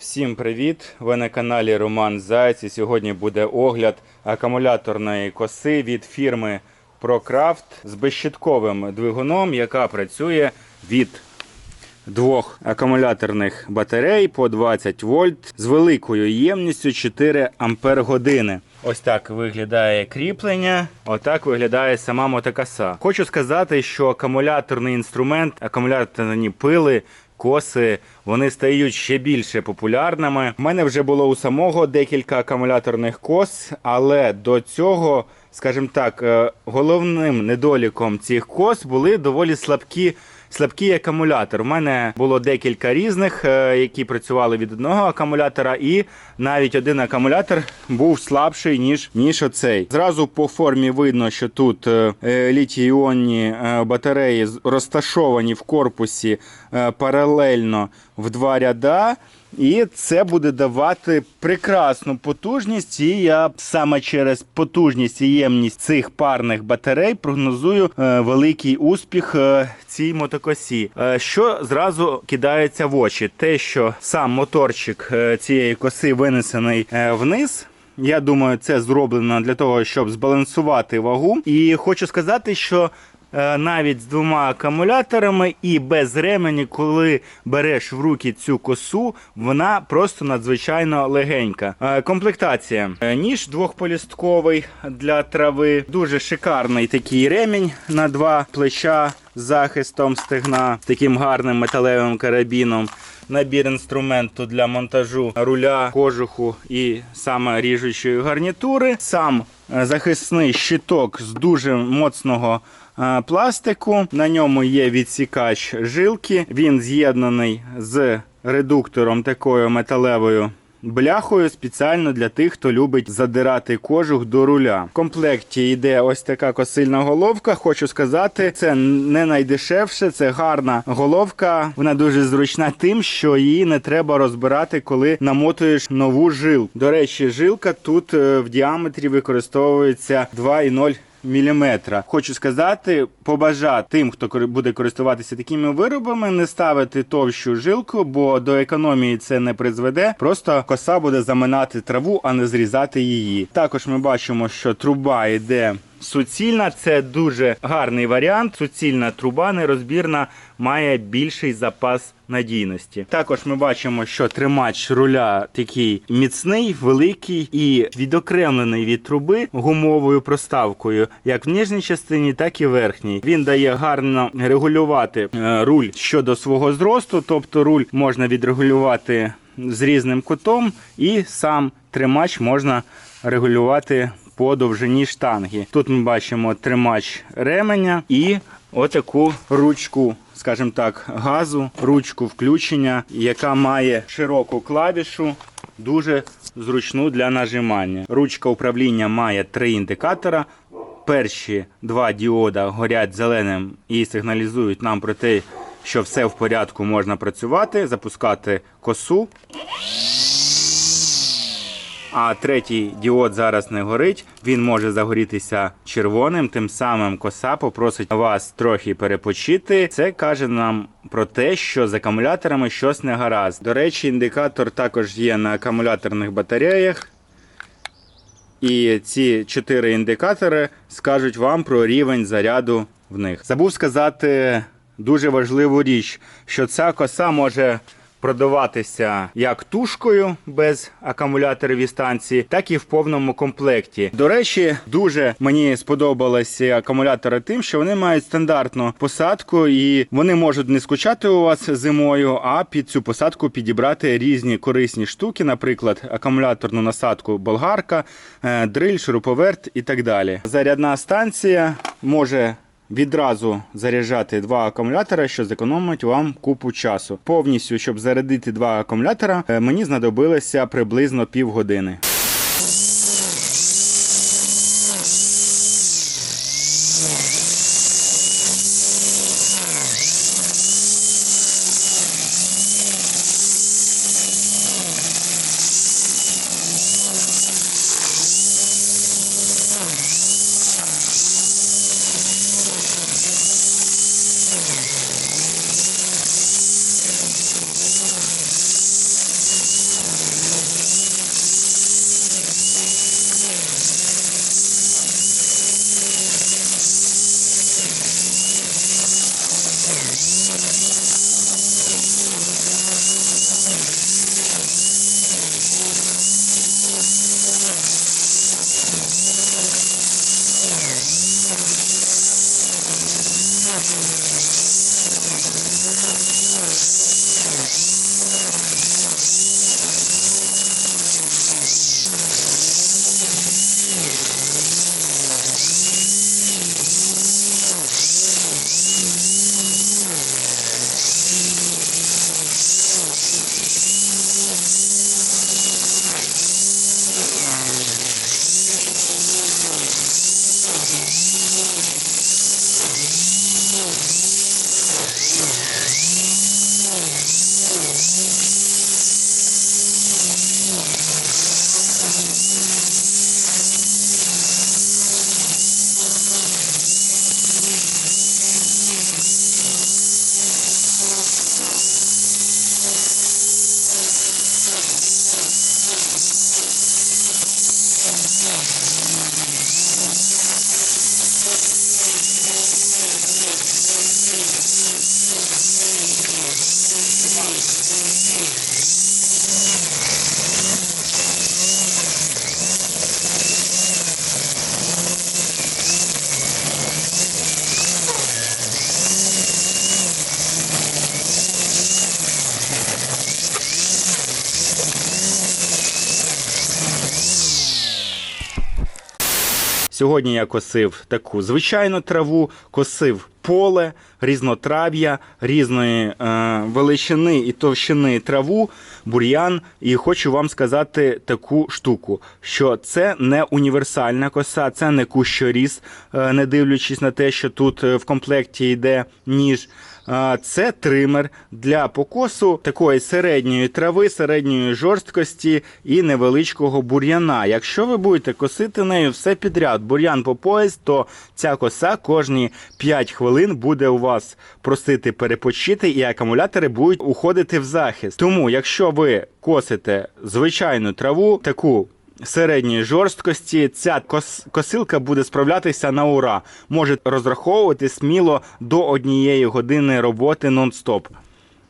Всім привіт! Ви на каналі Роман Зайць. Сьогодні буде огляд акумуляторної коси від фірми ProCraft з безщитковим двигуном, яка працює від двох акумуляторних батарей по 20 вольт з великою ємністю 4 ампер години. Ось так виглядає кріплення, отак виглядає сама мотокоса. Хочу сказати, що акумуляторний інструмент, акумуляторні пили, коси, вони стають ще більше популярними. У мене вже було у самого декілька акумуляторних кос, але до цього, скажімо так, е, головним недоліком цих кос були доволі слабкі. Слабкий акумулятор. У мене було декілька різних, е, які працювали від одного акумулятора, і навіть один акумулятор був слабший, ніж, ніж оцей. Зразу по формі видно, що тут е, е, літій-іонні е, батареї розташовані в корпусі паралельно в два ряда. І це буде давати прекрасну потужність. І я саме через потужність і ємність цих парних батарей прогнозую е, великий успіх е, цій мотокосі. Е, що зразу кидається в очі? Те, що сам моторчик цієї коси винесений вниз. Я думаю, це зроблено для того, щоб збалансувати вагу. І хочу сказати, що навіть з двома акумуляторами і без ремені, коли береш в руки цю косу, вона просто надзвичайно легенька. Е, Комплектація. Е, Ніж двохполістковий для трави. Дуже шикарний такий ремінь на два плеча з захистом стегна, таким гарним металевим карабіном. Набір інструменту для монтажу руля, кожуху і саме ріжучої гарнітури. Сам е, захисний щиток з дуже моцного е, пластику. На ньому є відсікач жилки. Він з'єднаний з редуктором такою металевою. Бляхою спеціально для тих, хто любить задирати кожух до руля. В комплекті йде ось така косильна головка. Хочу сказати, це не найдешевше, це гарна головка. Вона дуже зручна тим, що її не треба розбирати, коли намотуєш нову жилку. До речі, жилка тут е, в діаметрі використовується 2,0 міліметра. Хочу сказати, побажати тим, хто буде користуватися такими виробами, не ставити товщу жилку, бо до економії це не призведе. Просто коса буде заминати траву, а не зрізати її. Також ми бачимо, що труба йде. Суцільна це дуже гарний варіант. Суцільна труба нерозбірна має більший запас надійності. Також ми бачимо, що тримач руля такий міцний, великий і відокремлений від труби гумовою проставкою, як в нижній частині, так і верхній. Він дає гарно регулювати е, руль щодо свого зросту, тобто руль можна відрегулювати з різним кутом, і сам тримач можна регулювати по довжині штанги. Тут ми бачимо тримач ременя і отаку ручку, скажімо так, газу, ручку включення, яка має широку клавішу, дуже зручну для нажимання. Ручка управління має три індикатора. Перші два діода горять зеленим і сигналізують нам про те, що все в порядку можна працювати, запускати косу. А третій діод зараз не горить. Він може загорітися червоним. Тим самим коса попросить вас трохи перепочити. Це каже нам про те, що з акумуляторами щось не гаразд. До речі, індикатор також є на акумуляторних батареях. І ці чотири індикатори скажуть вам про рівень заряду в них. Забув сказати дуже важливу річ, що ця коса може продаватися як тушкою без акумуляторів станції, так і в повному комплекті. До речі, дуже мені сподобалися акумулятори тим, що вони мають стандартну посадку, і вони можуть не скучати у вас зимою, а під цю посадку підібрати різні корисні штуки, наприклад, акумуляторну насадку болгарка, е, дриль, шуруповерт і так далі. Зарядна станція може відразу заряджати два акумулятора, що зекономить вам купу часу. Повністю, щоб зарядити два акумулятора, е, мені знадобилося приблизно півгодини. години. Сьогодні я косив таку звичайну траву, косив поле, різнотрав'я, різної е, величини і товщини траву, бур'ян. І хочу вам сказати таку штуку, що це не універсальна коса, це не кущоріз, е, не дивлячись на те, що тут е, в комплекті йде ніж. Це тример для покосу такої середньої трави, середньої жорсткості і невеличкого бур'яна. Якщо ви будете косити нею все підряд, бур'ян по пояс, то ця коса кожні 5 хвилин буде у вас просити перепочити, і акумулятори будуть уходити в захист. Тому, якщо ви косите звичайну траву, таку середньої жорсткості, ця кос- косилка буде справлятися на ура. Може розраховувати сміло до однієї години роботи нон-стоп.